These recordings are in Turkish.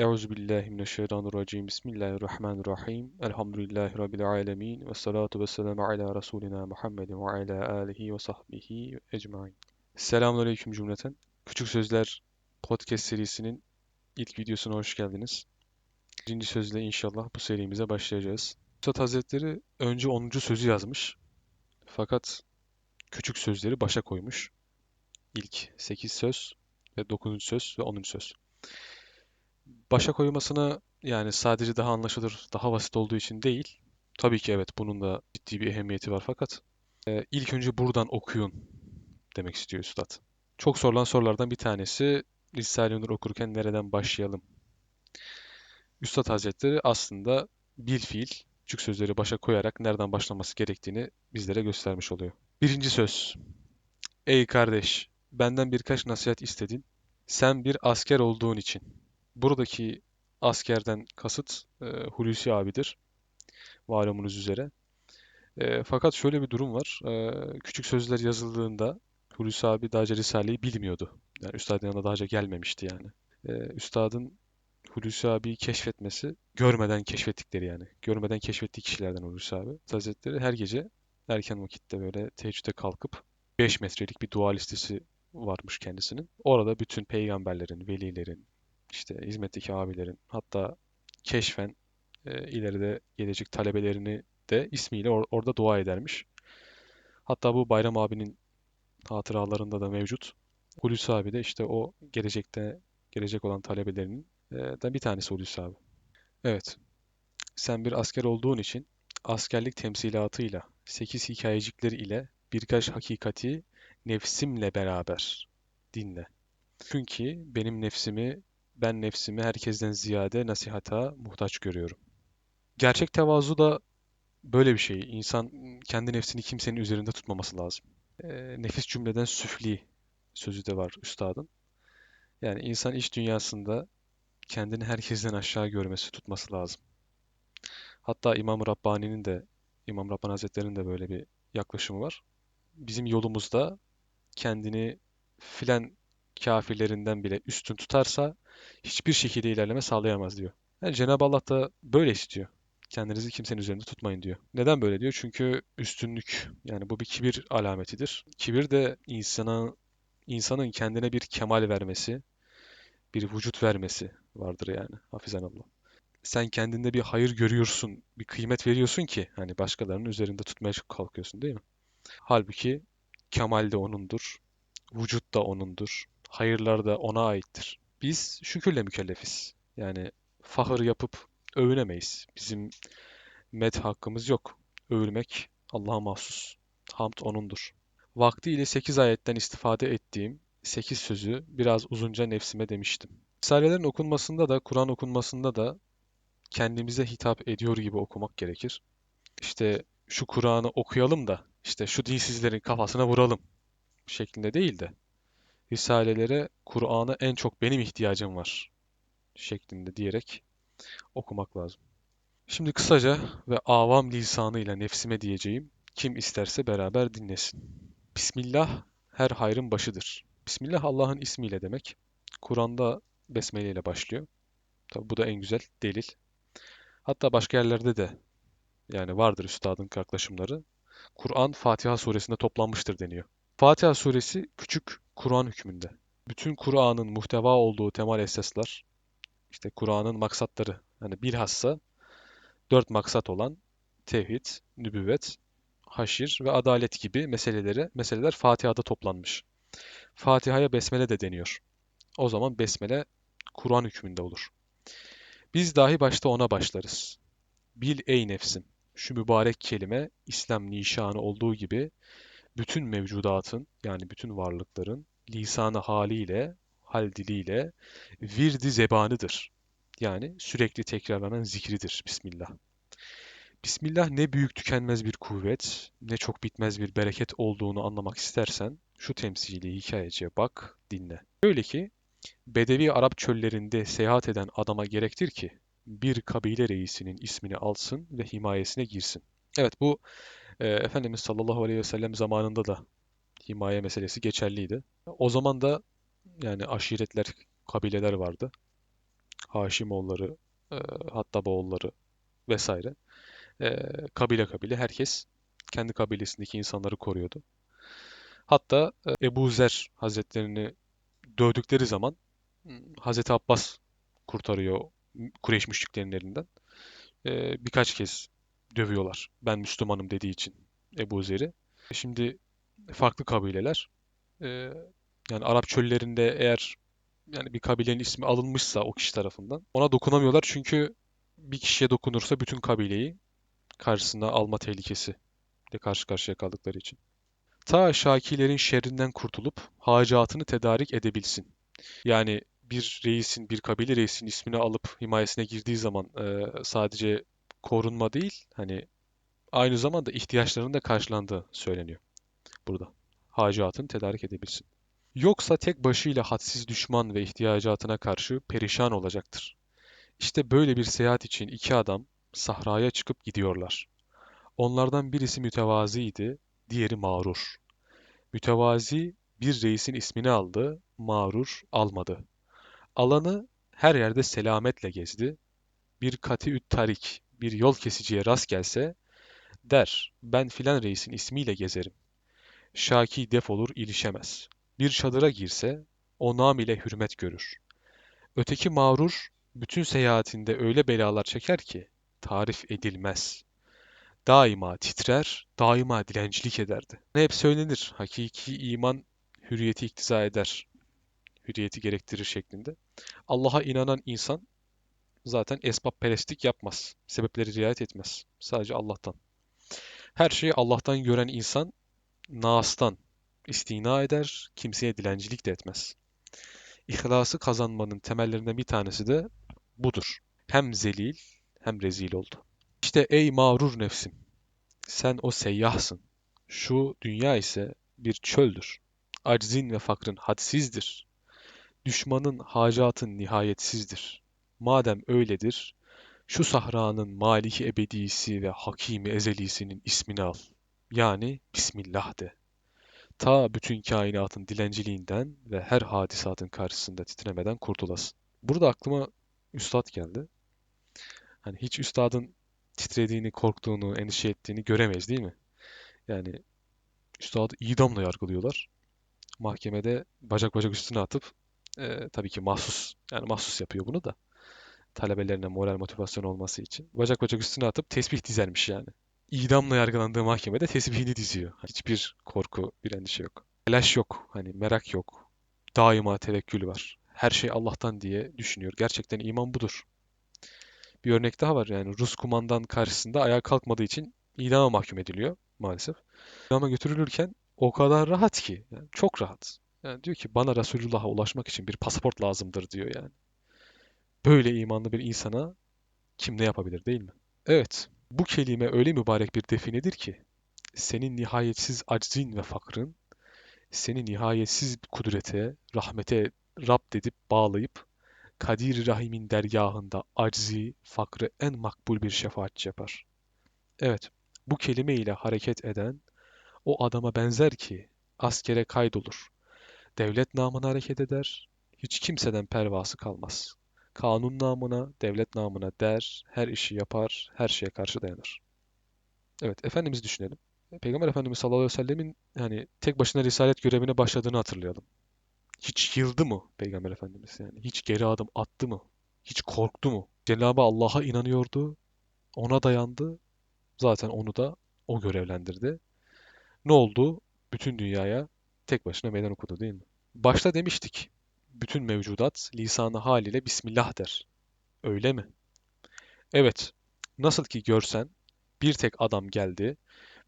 Euzu billahi mineşşeytanirracim. Bismillahirrahmanirrahim. Elhamdülillahi rabbil alamin ve salatu vesselamu ala rasulina Muhammedin ve ala alihi ve sahbihi ecmaîn. Selamünaleyküm cümleten. Küçük Sözler podcast serisinin ilk videosuna hoş geldiniz. Birinci sözle inşallah bu serimize başlayacağız. Üstad Hazretleri önce 10. sözü yazmış. Fakat küçük sözleri başa koymuş. İlk 8 söz ve 9. söz ve 10. söz. Başa koymasına yani sadece daha anlaşılır, daha basit olduğu için değil. Tabii ki evet bunun da ciddi bir ehemmiyeti var fakat e, ilk önce buradan okuyun demek istiyor Üstad. Çok sorulan sorulardan bir tanesi Risale-i okurken nereden başlayalım? Üstad Hazretleri aslında bir fiil küçük sözleri başa koyarak nereden başlaması gerektiğini bizlere göstermiş oluyor. Birinci söz. Ey kardeş, benden birkaç nasihat istedin. Sen bir asker olduğun için. Buradaki askerden kasıt e, Hulusi abidir. Malumunuz üzere. E, fakat şöyle bir durum var. E, küçük sözler yazıldığında Hulusi abi daha önce Risale'yi bilmiyordu. Yani üstadın yanına daha önce gelmemişti yani. E, üstadın Hulusi abiyi keşfetmesi, görmeden keşfettikleri yani. Görmeden keşfettiği kişilerden Hulusi abi. Hazretleri her gece erken vakitte böyle teheccüde kalkıp 5 metrelik bir dua listesi varmış kendisinin. Orada bütün peygamberlerin, velilerin, işte hizmetteki abilerin hatta keşfen e, ileride gelecek talebelerini de ismiyle or- orada dua edermiş. Hatta bu Bayram abinin hatıralarında da mevcut. Hulusi abi de işte o gelecekte gelecek olan talebelerinin e, de bir tanesi Hulusi abi. Evet. Sen bir asker olduğun için askerlik temsilatıyla, sekiz hikayecikleri ile birkaç hakikati nefsimle beraber dinle. Çünkü benim nefsimi, ben nefsimi herkesten ziyade nasihata muhtaç görüyorum. Gerçek tevazu da böyle bir şey. İnsan kendi nefsini kimsenin üzerinde tutmaması lazım. E, nefis cümleden süfli sözü de var üstadın. Yani insan iç dünyasında kendini herkesten aşağı görmesi, tutması lazım. Hatta İmam Rabbani'nin de, İmam Rabbani Hazretleri'nin de böyle bir yaklaşımı var. Bizim yolumuzda kendini filan kafirlerinden bile üstün tutarsa hiçbir şekilde ilerleme sağlayamaz diyor. Yani Cenab-ı Allah da böyle istiyor. Kendinizi kimsenin üzerinde tutmayın diyor. Neden böyle diyor? Çünkü üstünlük yani bu bir kibir alametidir. Kibir de insana insanın kendine bir kemal vermesi, bir vücut vermesi vardır yani. Hafizan Allah. Sen kendinde bir hayır görüyorsun, bir kıymet veriyorsun ki hani başkalarının üzerinde tutmaya kalkıyorsun değil mi? Halbuki kemal de onundur, vücut da onundur, hayırlar da ona aittir. Biz şükürle mükellefiz. Yani fahır yapıp övünemeyiz. Bizim met hakkımız yok. Övülmek Allah'a mahsus. Hamd O'nundur. Vaktiyle 8 ayetten istifade ettiğim 8 sözü biraz uzunca nefsime demiştim. Risalelerin okunmasında da, Kur'an okunmasında da kendimize hitap ediyor gibi okumak gerekir. İşte şu Kur'an'ı okuyalım da işte şu dinsizlerin kafasına vuralım şeklinde değil de Risalelere Kur'an'a en çok benim ihtiyacım var şeklinde diyerek okumak lazım. Şimdi kısaca ve avam lisanıyla nefsime diyeceğim, kim isterse beraber dinlesin. Bismillah her hayrın başıdır. Bismillah Allah'ın ismiyle demek. Kur'an'da Besmele ile başlıyor. Tabi bu da en güzel delil. Hatta başka yerlerde de yani vardır üstadın yaklaşımları. Kur'an Fatiha suresinde toplanmıştır deniyor. Fatiha suresi küçük Kur'an hükmünde. Bütün Kur'an'ın muhteva olduğu temel esaslar, işte Kur'an'ın maksatları, hani bilhassa dört maksat olan tevhid, nübüvvet, haşir ve adalet gibi meseleleri, meseleler Fatiha'da toplanmış. Fatiha'ya besmele de deniyor. O zaman besmele Kur'an hükmünde olur. Biz dahi başta ona başlarız. Bil ey nefsim, şu mübarek kelime İslam nişanı olduğu gibi bütün mevcudatın yani bütün varlıkların lisanı haliyle, hal diliyle virdi zebanıdır. Yani sürekli tekrarlanan zikridir Bismillah. Bismillah ne büyük tükenmez bir kuvvet, ne çok bitmez bir bereket olduğunu anlamak istersen şu temsili hikayeciye bak, dinle. Öyle ki Bedevi Arap çöllerinde seyahat eden adama gerektir ki bir kabile reisinin ismini alsın ve himayesine girsin. Evet bu e, Efendimiz sallallahu aleyhi ve sellem zamanında da himaye meselesi geçerliydi. O zaman da yani aşiretler, kabileler vardı. Haşimoğulları, e, Hattaboğulları vesaire. E, kabile kabile herkes kendi kabilesindeki insanları koruyordu. Hatta e, Ebu Zer Hazretlerini dövdükleri zaman hmm, Hazreti Abbas kurtarıyor Kureyş müşriklerinin elinden. E, birkaç kez dövüyorlar. Ben Müslümanım dediği için Ebu Zer'i. Şimdi farklı kabileler e, yani Arap çöllerinde eğer yani bir kabilenin ismi alınmışsa o kişi tarafından ona dokunamıyorlar çünkü bir kişiye dokunursa bütün kabileyi karşısına alma tehlikesi ile karşı karşıya kaldıkları için. Ta Şakilerin şerrinden kurtulup hacatını tedarik edebilsin. Yani bir reisin, bir kabile reisinin ismini alıp himayesine girdiği zaman e, sadece korunma değil, hani aynı zamanda ihtiyaçlarının da karşılandığı söyleniyor burada. Hacatını tedarik edebilsin. Yoksa tek başıyla hadsiz düşman ve ihtiyacatına karşı perişan olacaktır. İşte böyle bir seyahat için iki adam sahraya çıkıp gidiyorlar. Onlardan birisi mütevaziydi, diğeri mağrur. Mütevazi bir reisin ismini aldı, mağrur almadı. Alanı her yerde selametle gezdi. Bir kati tarik, bir yol kesiciye rast gelse der, ben filan reisin ismiyle gezerim. Şaki defolur ilişemez. Bir çadıra girse o nam ile hürmet görür. Öteki mağrur bütün seyahatinde öyle belalar çeker ki tarif edilmez. Daima titrer, daima dilencilik ederdi. Ne hep söylenir, hakiki iman hürriyeti iktiza eder, hürriyeti gerektirir şeklinde. Allah'a inanan insan zaten esbab perestlik yapmaz, sebepleri riayet etmez. Sadece Allah'tan. Her şeyi Allah'tan gören insan Nas'tan istina eder, kimseye dilencilik de etmez. İhlası kazanmanın temellerinden bir tanesi de budur. Hem zelil hem rezil oldu. İşte ey mağrur nefsim, sen o seyyahsın. Şu dünya ise bir çöldür. Aczin ve fakrın hadsizdir. Düşmanın hacatın nihayetsizdir. Madem öyledir, şu sahranın maliki ebedisi ve hakimi ezelisinin ismini al. Yani Bismillah de. Ta bütün kainatın dilenciliğinden ve her hadisatın karşısında titremeden kurtulasın. Burada aklıma üstad geldi. Hani hiç üstadın titrediğini, korktuğunu, endişe ettiğini göremeyiz değil mi? Yani üstadı idamla yargılıyorlar. Mahkemede bacak bacak üstüne atıp e, tabii ki mahsus yani mahsus yapıyor bunu da talebelerine moral motivasyon olması için. Bacak bacak üstüne atıp tesbih dizermiş yani. İdamla yargılandığı mahkemede tesbihini diziyor. Hiçbir korku, bir endişe yok. Telaş yok, hani merak yok. Daima tevekkül var. Her şey Allah'tan diye düşünüyor. Gerçekten iman budur. Bir örnek daha var yani Rus kumandan karşısında ayağa kalkmadığı için idama mahkum ediliyor maalesef. İdama götürülürken o kadar rahat ki, yani çok rahat. Yani diyor ki bana Resulullah'a ulaşmak için bir pasaport lazımdır diyor yani. Böyle imanlı bir insana kim ne yapabilir değil mi? Evet, bu kelime öyle mübarek bir definedir ki, senin nihayetsiz aczin ve fakrın, seni nihayetsiz kudrete, rahmete Rab edip bağlayıp, Kadir Rahim'in dergahında aczi, fakrı en makbul bir şefaatçi yapar. Evet, bu kelime ile hareket eden o adama benzer ki askere kaydolur. Devlet namına hareket eder, hiç kimseden pervası kalmaz. Kanun namına, devlet namına der, her işi yapar, her şeye karşı dayanır. Evet, Efendimiz düşünelim. Peygamber Efendimiz sallallahu aleyhi ve sellemin yani tek başına risalet görevine başladığını hatırlayalım. Hiç yıldı mı Peygamber Efendimiz yani? Hiç geri adım attı mı? Hiç korktu mu? Cenab-ı Allah'a inanıyordu, ona dayandı. Zaten onu da o görevlendirdi. Ne oldu? Bütün dünyaya tek başına meydan okudu değil mi? Başta demiştik, bütün mevcudat lisanı haliyle Bismillah der. Öyle mi? Evet, nasıl ki görsen bir tek adam geldi,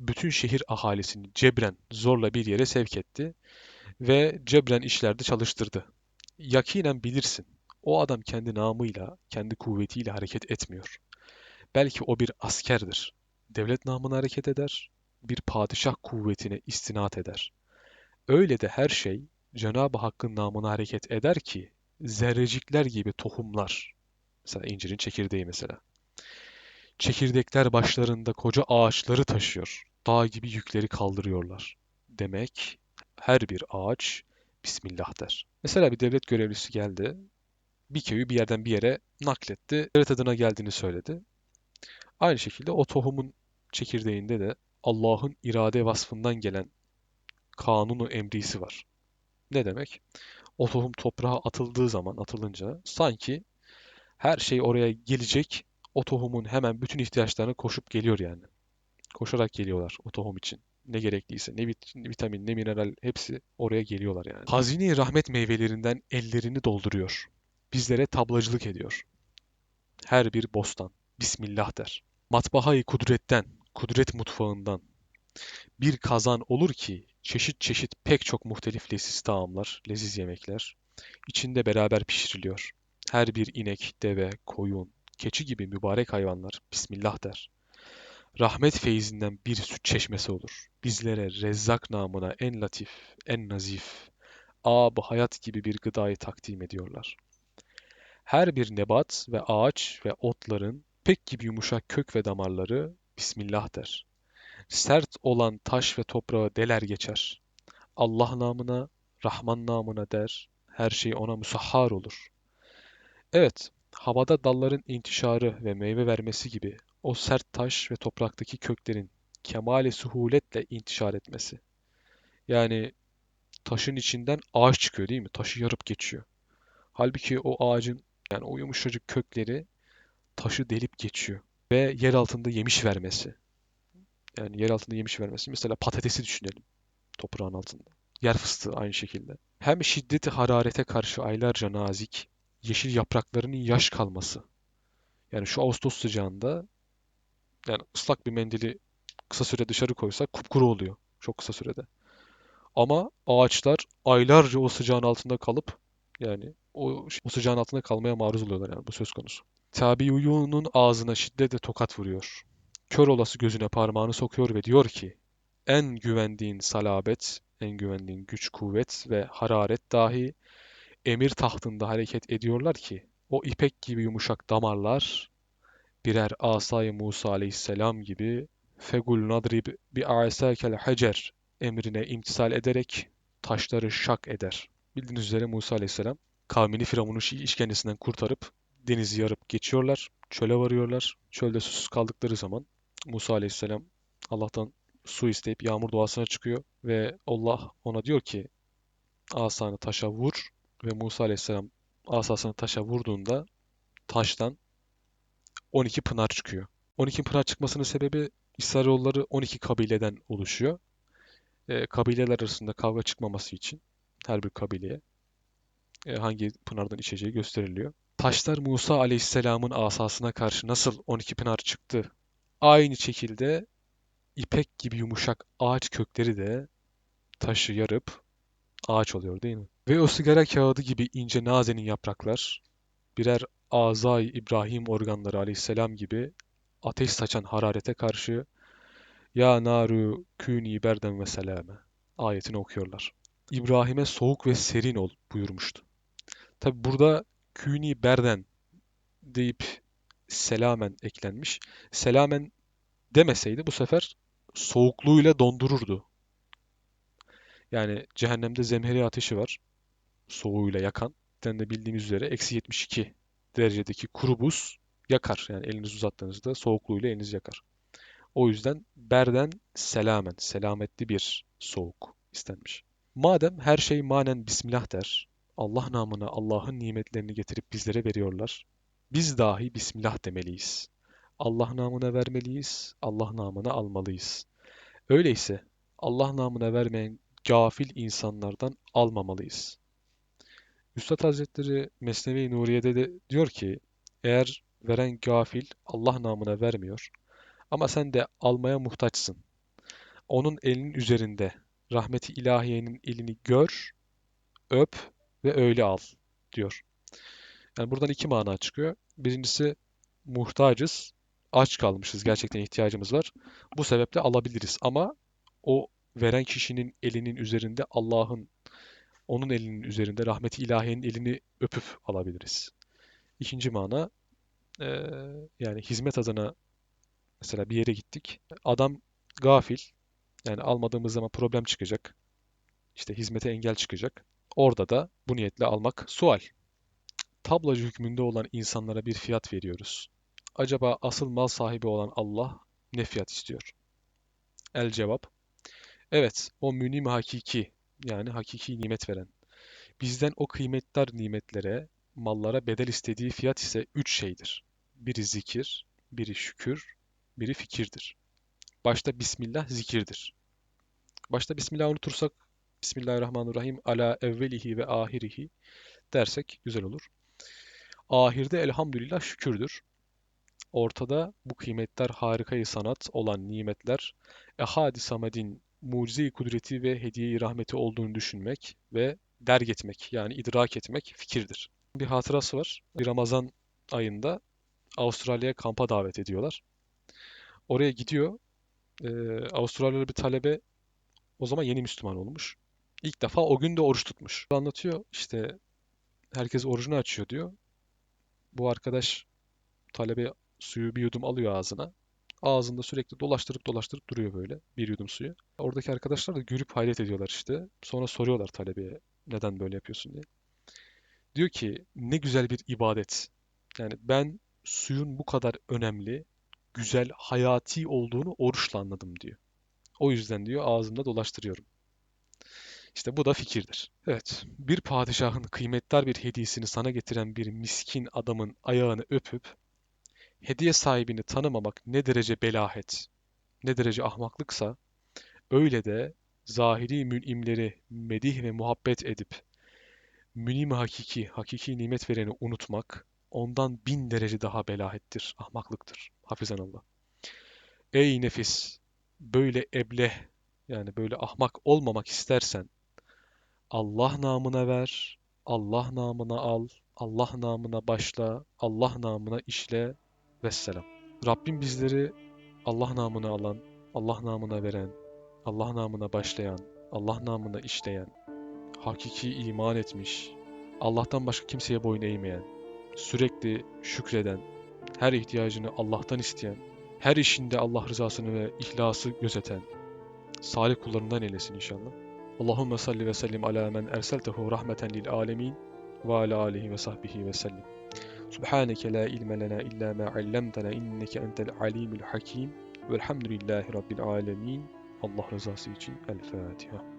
bütün şehir ahalisini cebren zorla bir yere sevk etti ve cebren işlerde çalıştırdı. Yakinen bilirsin, o adam kendi namıyla, kendi kuvvetiyle hareket etmiyor. Belki o bir askerdir. Devlet namına hareket eder, bir padişah kuvvetine istinat eder. Öyle de her şey Cenab-ı Hakk'ın namına hareket eder ki zerrecikler gibi tohumlar. Mesela incirin çekirdeği mesela. Çekirdekler başlarında koca ağaçları taşıyor. Dağ gibi yükleri kaldırıyorlar. Demek her bir ağaç Bismillah der. Mesela bir devlet görevlisi geldi. bir köyü bir yerden bir yere nakletti. Devlet adına geldiğini söyledi. Aynı şekilde o tohumun çekirdeğinde de Allah'ın irade vasfından gelen kanunu emrisi var. Ne demek? O tohum toprağa atıldığı zaman, atılınca sanki her şey oraya gelecek, o tohumun hemen bütün ihtiyaçlarına koşup geliyor yani. Koşarak geliyorlar o tohum için. Ne gerekliyse, ne vitamin, ne mineral hepsi oraya geliyorlar yani. Hazine rahmet meyvelerinden ellerini dolduruyor. Bizlere tablacılık ediyor. Her bir bostan. Bismillah der. Matbaayı kudretten, kudret mutfağından bir kazan olur ki çeşit çeşit pek çok muhtelif leziz taamlar, leziz yemekler içinde beraber pişiriliyor. Her bir inek, deve, koyun, keçi gibi mübarek hayvanlar Bismillah der. Rahmet feyzinden bir süt çeşmesi olur. Bizlere Rezzak namına en latif, en nazif, ab hayat gibi bir gıdayı takdim ediyorlar. Her bir nebat ve ağaç ve otların pek gibi yumuşak kök ve damarları Bismillah der. Sert olan taş ve toprağı deler geçer. Allah namına, Rahman namına der, her şey ona musahhar olur. Evet, havada dalların intişarı ve meyve vermesi gibi o sert taş ve topraktaki köklerin kemale suhuletle intişar etmesi. Yani taşın içinden ağaç çıkıyor değil mi? Taşı yarıp geçiyor. Halbuki o ağacın yani o yumuşacık kökleri taşı delip geçiyor. Ve yer altında yemiş vermesi. Yani yer altında yemiş vermesi. Mesela patatesi düşünelim toprağın altında. Yer fıstığı aynı şekilde. Hem şiddeti hararete karşı aylarca nazik, yeşil yapraklarının yaş kalması. Yani şu Ağustos sıcağında yani ıslak bir mendili kısa süre dışarı koysak kupkuru oluyor çok kısa sürede. Ama ağaçlar aylarca o sıcağın altında kalıp yani o, o sıcağın altında kalmaya maruz oluyorlar yani bu söz konusu. Tabiuyunun ağzına şiddetle tokat vuruyor. Kör olası gözüne parmağını sokuyor ve diyor ki en güvendiğin salabet, en güvendiğin güç, kuvvet ve hararet dahi emir tahtında hareket ediyorlar ki o ipek gibi yumuşak damarlar birer asay Musa aleyhisselam gibi fegul nadrib bi asakel hacer emrine imtisal ederek taşları şak eder. Bildiğiniz üzere Musa aleyhisselam kavmini Firavun'un işkencesinden kurtarıp denizi yarıp geçiyorlar. Çöle varıyorlar. Çölde susuz kaldıkları zaman Musa aleyhisselam Allah'tan su isteyip yağmur duasına çıkıyor ve Allah ona diyor ki asanı taşa vur ve Musa aleyhisselam asasını taşa vurduğunda taştan 12 pınar çıkıyor. 12 pınar çıkmasının sebebi İsrailoğulları 12 kabileden oluşuyor. E, kabileler arasında kavga çıkmaması için her bir kabileye e, hangi pınardan içeceği gösteriliyor. Taşlar Musa aleyhisselamın asasına karşı nasıl 12 pınar çıktı? Aynı şekilde ipek gibi yumuşak ağaç kökleri de taşı yarıp ağaç oluyor değil mi? Ve o sigara kağıdı gibi ince nazenin yapraklar birer azay İbrahim organları aleyhisselam gibi ateş saçan hararete karşı Ya naru küni berden ve selame ayetini okuyorlar. İbrahim'e soğuk ve serin ol buyurmuştu. Tabi burada küni berden deyip selamen eklenmiş. Selamen demeseydi bu sefer soğukluğuyla dondururdu. Yani cehennemde zemheri ateşi var. Soğuğuyla yakan. De bildiğimiz üzere eksi 72 derecedeki kuru buz yakar. Yani elinizi uzattığınızda soğukluğuyla elinizi yakar. O yüzden berden selamen, selametli bir soğuk istenmiş. Madem her şey manen Bismillah der, Allah namına Allah'ın nimetlerini getirip bizlere veriyorlar. Biz dahi Bismillah demeliyiz. Allah namına vermeliyiz, Allah namına almalıyız. Öyleyse Allah namına vermeyen gafil insanlardan almamalıyız. Üstad Hazretleri Mesnevi Nuriye'de de diyor ki, eğer veren gafil Allah namına vermiyor ama sen de almaya muhtaçsın. Onun elinin üzerinde rahmeti ilahiyenin elini gör, öp ve öyle al diyor. Yani buradan iki mana çıkıyor. Birincisi muhtacız, aç kalmışız, gerçekten ihtiyacımız var. Bu sebeple alabiliriz ama o veren kişinin elinin üzerinde Allah'ın onun elinin üzerinde rahmeti ilahiyenin elini öpüp alabiliriz. İkinci mana e, yani hizmet adına mesela bir yere gittik. Adam gafil yani almadığımız zaman problem çıkacak. İşte hizmete engel çıkacak. Orada da bu niyetle almak sual. Tablacı hükmünde olan insanlara bir fiyat veriyoruz. Acaba asıl mal sahibi olan Allah ne fiyat istiyor? El cevap. Evet, o münim hakiki yani hakiki nimet veren. Bizden o kıymetler nimetlere, mallara bedel istediği fiyat ise üç şeydir. Biri zikir, biri şükür, biri fikirdir. Başta Bismillah zikirdir. Başta Bismillah unutursak Bismillahirrahmanirrahim ala evvelihi ve ahirihi dersek güzel olur. Ahirde elhamdülillah şükürdür. Ortada bu kıymetler harikayı sanat olan nimetler Ehadi Samet'in mucize kudreti ve hediye-i rahmeti olduğunu düşünmek ve derg etmek yani idrak etmek fikirdir. Bir hatırası var. Bir Ramazan ayında Avustralya'ya kampa davet ediyorlar. Oraya gidiyor. Ee, Avustralyalı bir talebe o zaman yeni Müslüman olmuş. İlk defa o gün de oruç tutmuş. Anlatıyor işte herkes orucunu açıyor diyor. Bu arkadaş talebe suyu bir yudum alıyor ağzına. Ağzında sürekli dolaştırıp dolaştırıp duruyor böyle bir yudum suyu. Oradaki arkadaşlar da görüp hayret ediyorlar işte. Sonra soruyorlar talebeye neden böyle yapıyorsun diye. Diyor ki ne güzel bir ibadet. Yani ben suyun bu kadar önemli, güzel, hayati olduğunu oruçla anladım diyor. O yüzden diyor ağzımda dolaştırıyorum. İşte bu da fikirdir. Evet, bir padişahın kıymetli bir hediyesini sana getiren bir miskin adamın ayağını öpüp hediye sahibini tanımamak ne derece belahet, ne derece ahmaklıksa öyle de zahiri münimleri medih ve muhabbet edip münim hakiki, hakiki nimet vereni unutmak ondan bin derece daha belahettir, ahmaklıktır. Hafizanallah. Ey nefis, böyle ebleh yani böyle ahmak olmamak istersen Allah namına ver, Allah namına al, Allah namına başla, Allah namına işle vesselam. Rabbim bizleri Allah namına alan, Allah namına veren, Allah namına başlayan, Allah namına işleyen, hakiki iman etmiş, Allah'tan başka kimseye boyun eğmeyen, sürekli şükreden, her ihtiyacını Allah'tan isteyen, her işinde Allah rızasını ve ihlası gözeten, salih kullarından eylesin inşallah. Allahümme salli ve sellim ala men erseltehu rahmeten lil alemin ve ala alihi ve sahbihi ve sellim. Subhaneke la ilme lena illa ma allamtena inneke entel alimul hakim velhamdülillahi rabbil alemin. Allah rızası için El Fatiha.